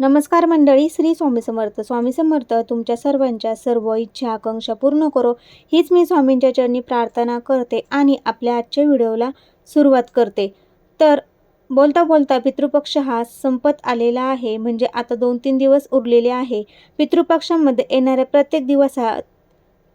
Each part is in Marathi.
नमस्कार मंडळी श्री स्वामी समर्थ. स्वामी समर्थ तुमच्या सर्वांच्या सर्व इच्छा आकांक्षा पूर्ण करो. हीच मी स्वामींच्या चरणी प्रार्थना करते आणि आपल्या आजच्या व्हिडिओला सुरुवात करते. तर बोलता बोलता पितृपक्ष हा संपत आलेला आहे. म्हणजे आता दोन तीन दिवस उरलेले आहे. पितृपक्षामध्ये येणाऱ्या प्रत्येक दिवस हा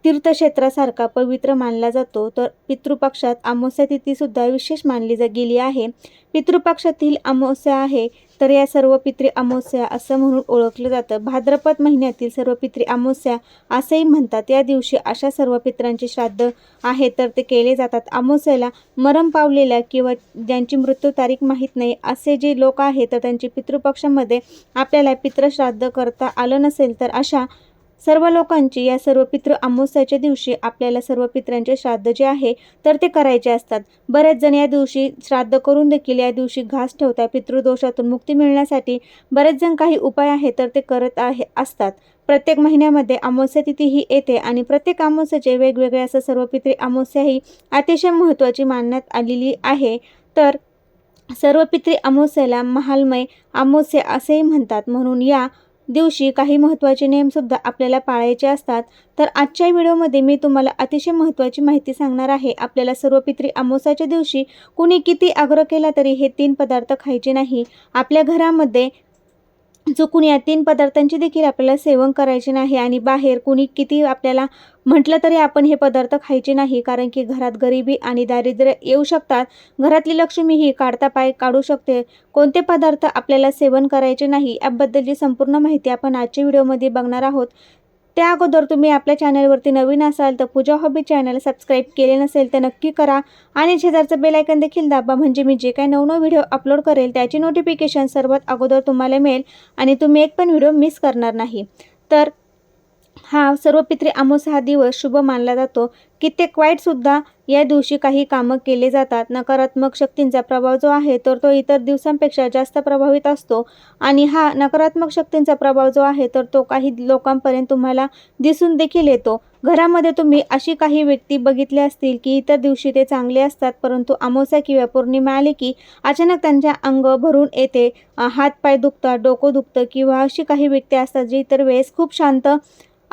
तीर्थक्षेत्रासारखा पवित्र मानला जातो. तर पितृपक्षात अमावस्या तिथीसुद्धा विशेष मानली जा गेली आहे. पितृपक्षातील अमावस्या आहे तर या सर्व पित्री अमावस्या असं म्हणून ओळखलं जातं. भाद्रपद महिन्यातील सर्व पित्री अमावस्या असंही म्हणतात. या दिवशी अशा सर्व पित्रांचे श्राद्ध आहे तर ते केले जातात. अमावस्याला मरण पावलेल्या किंवा ज्यांची मृत्यू तारीख माहीत नाही असे जे लोक आहेत तर त्यांची पितृपक्षामध्ये आपल्याला पितृश्राद्ध करता आलं नसेल तर अशा सर्व लोकांची या सर्व पितृ अमावस्याच्या दिवशी आपल्याला सर्व पित्रांचे श्राद्ध जे आहे तर ते करायचे असतात. बरेच जण या दिवशी श्राद्ध करून देखील या दिवशी घास ठेवतात पितृदोषातून मुक्ती मिळण्यासाठी. बरेच जण काही उपाय आहे तर ते करत आहे असतात. प्रत्येक महिन्यामध्ये अमावस्या तिथी ही येते आणि प्रत्येक अमावस्याचे वेगवेगळे असं सर्व पितृ अमावस्या ही अतिशय महत्त्वाची मानण्यात आलेली आहे. तर सर्व पितृ अमावस्याला महालमय अमावस्या असेही म्हणतात. म्हणून या दिवशी काही महत्त्वाचे नियमसुद्धा आपल्याला पाळायचे असतात. तर आजच्या व्हिडिओमध्ये मी तुम्हाला अतिशय महत्त्वाची माहिती सांगणार आहे. आपल्याला सर्व पित्री अमावस्याच्या दिवशी कुणी किती आग्रह केला तरी हे तीन पदार्थ खायचे नाही. आपल्या घरामध्ये चुकून या तीन पदार्थांची देखील आपल्याला सेवन करायचे नाही आणि बाहेर कुणी किती आपल्याला म्हटलं तरी आपण हे पदार्थ खायचे नाही कारण की घरात गरिबी आणि दारिद्र्य येऊ शकतात. घरातली लक्ष्मी ही काढता पाय काढू शकते. कोणते पदार्थ आपल्याला सेवन करायचे नाही याबद्दलची संपूर्ण माहिती आपण आजच्या व्हिडिओमध्ये बघणार आहोत. त्या अगोदर तुम्ही आपल्या चॅनलवरती नवीन असाल तर पूजा हॉबी चॅनल सबस्क्राईब केले नसेल तर नक्की करा. आणि शेजारचं बेलायकन देखील दाबा. म्हणजे मी जे काही नवनव व्हिडिओ अपलोड करेल त्याची नोटिफिकेशन सर्वात अगोदर तुम्हाला मिळेल. आणि तुम्ही एक पण व्हिडिओ मिस करणार नाही. तर हा सर्व पित्री अमावस्या हा दिवस शुभ मानला जातो. कित्येक वाईटसुद्धा या दिवशी काही कामं केले जातात. नकारात्मक शक्तींचा प्रभाव जो आहे तर तो इतर दिवसांपेक्षा जास्त प्रभावित असतो. आणि हा नकारात्मक शक्तींचा प्रभाव जो आहे तर तो काही लोकांपर्यंत तुम्हाला दिसून देखील येतो. घरामध्ये तुम्ही अशी काही व्यक्ती बघितल्या असतील की इतर दिवशी ते चांगले असतात परंतु अमावस्या किंवा पौर्णिमा आली की अचानक त्यांच्या अंग भरून येते हात पाय दुखतात डोकं दुखतं किंवा अशी काही व्यक्ती असतात जी इतर वेळेस खूप शांत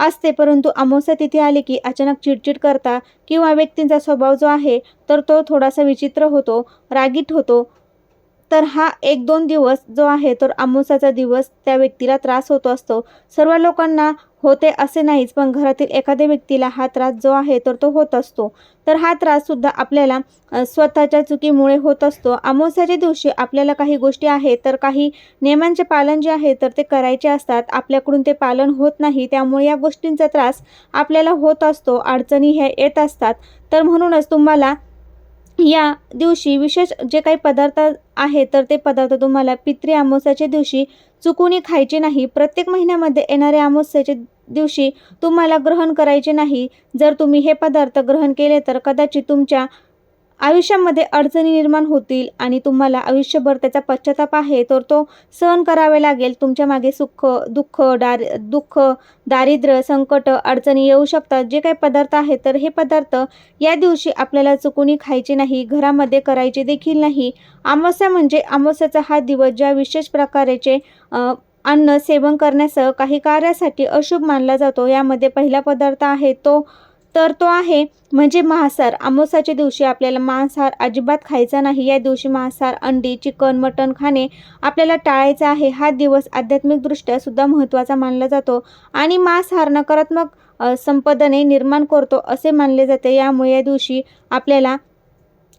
असते परंतु अमावस्या तिथे आले की अचानक चिडचिड करता किंवा व्यक्तींचा स्वभाव जो आहे तर तो थोडासा विचित्र होतो रागीट होतो. तर हा एक दोन दिवस जो आहे तर अमावस्याचा दिवस त्या व्यक्तीला त्रास होतो असतो. सर्व लोकांना होते असे नाहीच पण घरातील एखाद्या व्यक्तीला हा त्रास जो आहे तर तो होत असतो. तर हा त्राससुद्धा आपल्याला स्वतःच्या चुकीमुळे होत असतो. अमावस्याच्या दिवशी आपल्याला काही गोष्टी आहेत तर काही नियमांचे पालन जे आहे तर ते करायचे असतात. आपल्याकडून ते पालन होत नाही त्यामुळे या गोष्टींचा त्रास आपल्याला होत असतो. अडचणी ह्या येत असतात. तर म्हणूनच तुम्हाला या दिवशी विशेष जे काही पदार्थ आहे तर ते पदार्थ तुम्हाला पित्री अमावस्याच्या दिवशी चुकूनही खायचे नाही. प्रत्येक महिन्यामध्ये येणाऱ्या अमावस्याच्या दिवशी तुम्हाला ग्रहण करायचे नाही. जर तुम्ही हे पदार्थ ग्रहण केले तर कदाचित तुमच्या आयुष्यामध्ये अडचणी निर्माण होतील आणि तुम्हाला आयुष्यभर त्याचा पश्चाताप आहे तर तो सहन करावे लागेल. तुमच्या मागे सुख दुःख दार दुःख दारिद्र्य संकट अडचणी येऊ शकतात. जे काही पदार्थ आहेत तर हे पदार्थ या दिवशी आपल्याला चुकूनही खायचे नाही घरामध्ये करायचे देखील नाही. अमावस्या म्हणजे अमावस्याचा हा दिवस ज्या विशेष प्रकारेचे अन्न सेवन करण्यासह काही कार्यासाठी अशुभ मानला जातो. यामध्ये पहिला पदार्थ आहे तो तर तो आहे म्हणजे मांसाहार. अमावस्याच्या दिवशी आपल्याला मांसाहार अजिबात खायचा नाही. या दिवशी मांसाहार अंडी चिकन मटण खाणे आपल्याला टाळायचं आहे. हा दिवस आध्यात्मिकदृष्ट्या सुद्धा महत्त्वाचा मानला जातो आणि मांसाहार नकारात्मक संपदने निर्माण करतो असे मानले जाते. यामुळे या दिवशी आपल्याला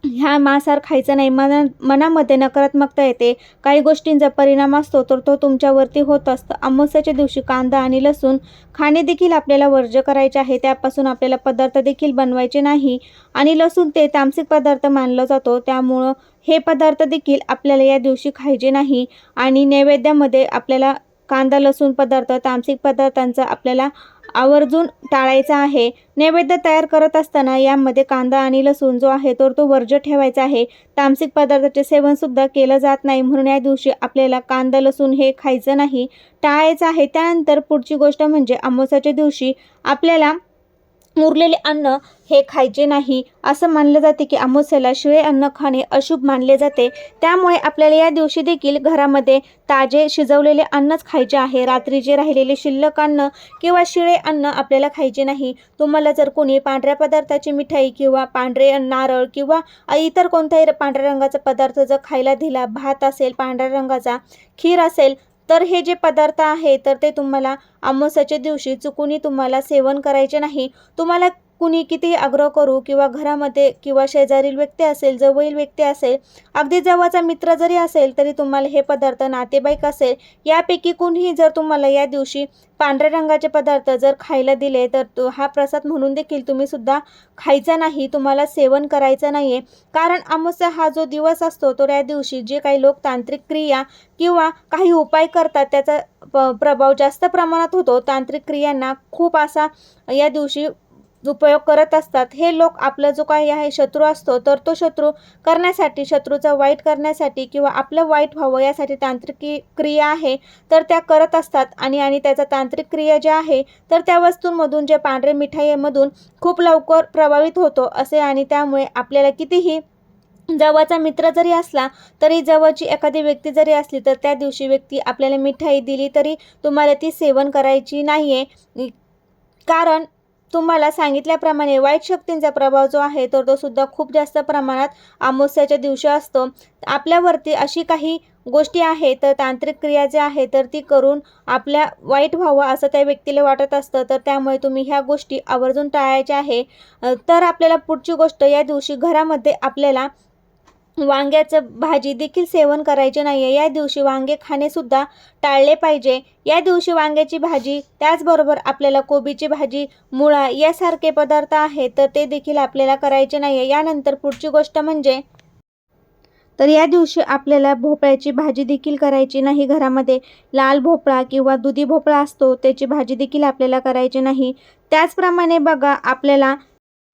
ह्या मांसाहार खायचा नाही. मना मनामध्ये नकारात्मकता येते. काही गोष्टींचा परिणाम असतो तर तो तुमच्यावरती होत असतं. अमावस्याच्या दिवशी कांदा आणि लसूण खाणे देखील आपल्याला वर्ज्य करायचे आहे. त्यापासून आपल्याला पदार्थ देखील बनवायचे नाही. आणि लसूण ते तामसिक पदार्थ मानला जातो. त्यामुळं हे पदार्थ देखील आपल्याला या दिवशी खायचे नाही. आणि नैवेद्यामध्ये आपल्याला कांदा लसूण पदार्थ तामसिक पदार्थांचा आपल्याला आवर्जून टाळायचा आहे. नैवेद्य तयार करत असताना यामध्ये कांदा आणि लसूण जो आहे तर तो वर्ज ठेवायचा आहे. तामसिक पदार्थाचे सेवनसुद्धा केलं जात नाही. म्हणून या दिवशी आपल्याला कांदा लसूण हे खायचं नाही. टाळायचं आहे. त्यानंतर पुढची गोष्ट म्हणजे अमावस्याच्या दिवशी आपल्याला उरलेले अन्न हे खायचे नाही. असं मानलं जाते की अमावस्येला शिळे अन्न खाणे अशुभ मानले जाते. त्यामुळे आपल्याला या दिवशी देखील घरामध्ये ताजे शिजवलेले अन्नच खायचे आहे. रात्रीचे राहिलेले शिल्लक अन्न किंवा शिळे अन्न आपल्याला खायचे नाही. तुम्हाला जर कोणी पांढऱ्या पदार्थाची मिठाई किंवा पांढरे नारळ किंवा इतर कोणताही पांढऱ्या रंगाचा पदार्थ जर खायला दिला भात असेल पांढऱ्या रंगाचा खीर असेल तर हे जे पदार्थ आहे तर ते तुम्हाला अमावस्याच्या दिवशी चुकूनही तुम्हाला सेवन करायचे नाही. तुम्हाला कुणी कितीही आग्रह करू किंवा घरामध्ये किंवा शेजारील व्यक्ती असेल जवळील व्यक्ती असेल अगदी जवळचा मित्र जरी असेल तरी तुम्हाला हे पदार्थ नातेवाईक असेल यापैकी कुणीही जर तुम्हाला या दिवशी पांढऱ्या रंगाचे पदार्थ जर खायला दिले तर तो हा प्रसाद म्हणून देखील तुम्ही सुद्धा खायचा नाही तुम्हाला सेवन करायचं नाही आहे कारण अमावस्या हा जो दिवस असतो तो या दिवशी जे काही लोक तांत्रिक क्रिया किंवा काही उपाय करतात त्याचा प प्रभाव जास्त प्रमाणात होतो. तांत्रिक क्रियांना खूप असा या दिवशी उपयोग करत असतात हे लोक आपला जो काही आहे शत्रू असतो तर तो शत्रू करण्यासाठी शत्रूचा वाईट करण्यासाठी किंवा आपलं वाईट व्हावं यासाठी तांत्रिक क्रिया आहे तर त्या करत असतात. आणि आणि त्याचा तांत्रिक क्रिया ज्या आहे तर त्या वस्तूंमधून जे पांढरे मिठाईमधून खूप लवकर प्रभावित होतो असे आणि त्यामुळे आपल्याला कितीही जवळचा मित्र जरी असला तरी जवळची एखादी व्यक्ती जरी असली तर त्या दिवशी व्यक्ती आपल्याला मिठाई दिली तरी तुम्हाला ती सेवन करायची नाही आहे कारण तुम्हाला सांगितल्याप्रमाणे वाईट शक्तींचा प्रभाव जो आहे तर तो सुद्धा खूप जास्त प्रमाणात अमावस्याच्या दिवशी असतो. आपल्यावरती अशी काही गोष्टी आहे तर तांत्रिक क्रिया ज्या आहे तर ती करून आपल्या वाईट व्हावं असं त्या व्यक्तीला वाटत असतं तर त्यामुळे तुम्ही ह्या गोष्टी आवर्जून टाळायच्या आहे. तर आपल्याला पुढची गोष्ट या दिवशी घरामध्ये आपल्याला वांग्याचं भाजी देखील सेवन करायचे नाही आहे या दिवशी वांगे खाणेसुद्धा टाळले पाहिजे. या दिवशी वांग्याची भाजी त्याचबरोबर आपल्याला कोबीची भाजी मुळा यासारखे पदार्थ आहेत तर ते देखील आपल्याला करायचे नाही आहे यानंतर पुढची गोष्ट म्हणजे तर या दिवशी आपल्याला भोपळ्याची भाजी देखील करायची नाही घरामध्ये. लाल भोपळा किंवा दुधी भोपळा असतो त्याची भाजी देखील आपल्याला करायची नाही. त्याचप्रमाणे बघा आपल्याला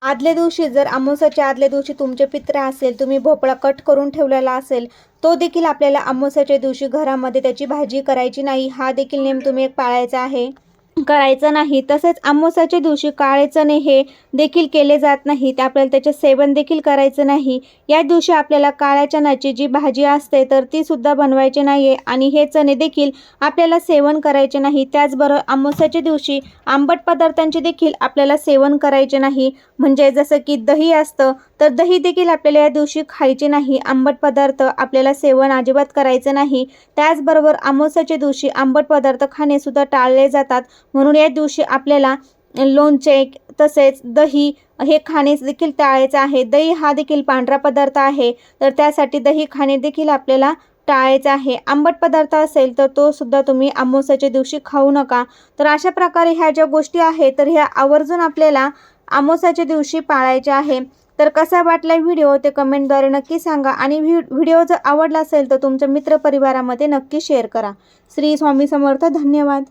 आदल्या दिवशी जर अमावस्याच्या आदल्या दिवशी तुमचे पित्र असेल तुम्ही भोपळा कट करून ठेवलेला असेल तो देखील आपल्याला अमावस्याच्या दिवशी घरामध्ये त्याची भाजी करायची नाही. हा देखील नेम तुम्ही एक पाळायचा आहे. करायचं नाही. तसेच आमोसाच्या दिवशी काळे चणे हे देखील केले जात नाहीत आपल्याला त्याचे सेवन देखील करायचं नाही. या दिवशी आपल्याला काळ्या चण्याची जी भाजी असते तर ती सुद्धा बनवायची नाही आहे आणि हे चणे देखील आपल्याला सेवन करायचे नाही. त्याचबरोबर आमोसाच्या दिवशी आंबट पदार्थांचे देखील आपल्याला सेवन करायचे नाही. म्हणजे जसं की दही असतं तर दही देखील आपल्याला या दिवशी खायचे नाही. आंबट पदार्थ आपल्याला सेवन अजिबात करायचं नाही. त्याचबरोबर आमोसाच्या दिवशी आंबट पदार्थ खाणेसुद्धा टाळले जातात. म्हणून या दिवशी आपल्याला लोणचे तसेच दही हे खाणे देखील टाळायचं आहे. दही हा देखील पांढरा पदार्थ आहे. तर त्यासाठी दही खाणे देखील आपल्याला टाळायचं आहे. आंबट पदार्थ असेल तर तो सुद्धा तुम्ही आमोसाच्या दिवशी खाऊ नका. तर अशा प्रकारे ह्या ज्या गोष्टी आहेत तर ह्या आवर्जून आपल्याला आमोसाच्या दिवशी पाळायच्या आहे. तर कसा वाटला व्हिडिओ ते कमेंटद्वारे नक्की सांगा आणि व्हि व्हिडिओ जर आवडला असेल तर तुमच्या मित्रपरिवारामध्ये नक्की शेअर करा. श्री स्वामी समर्थ धन्यवाद.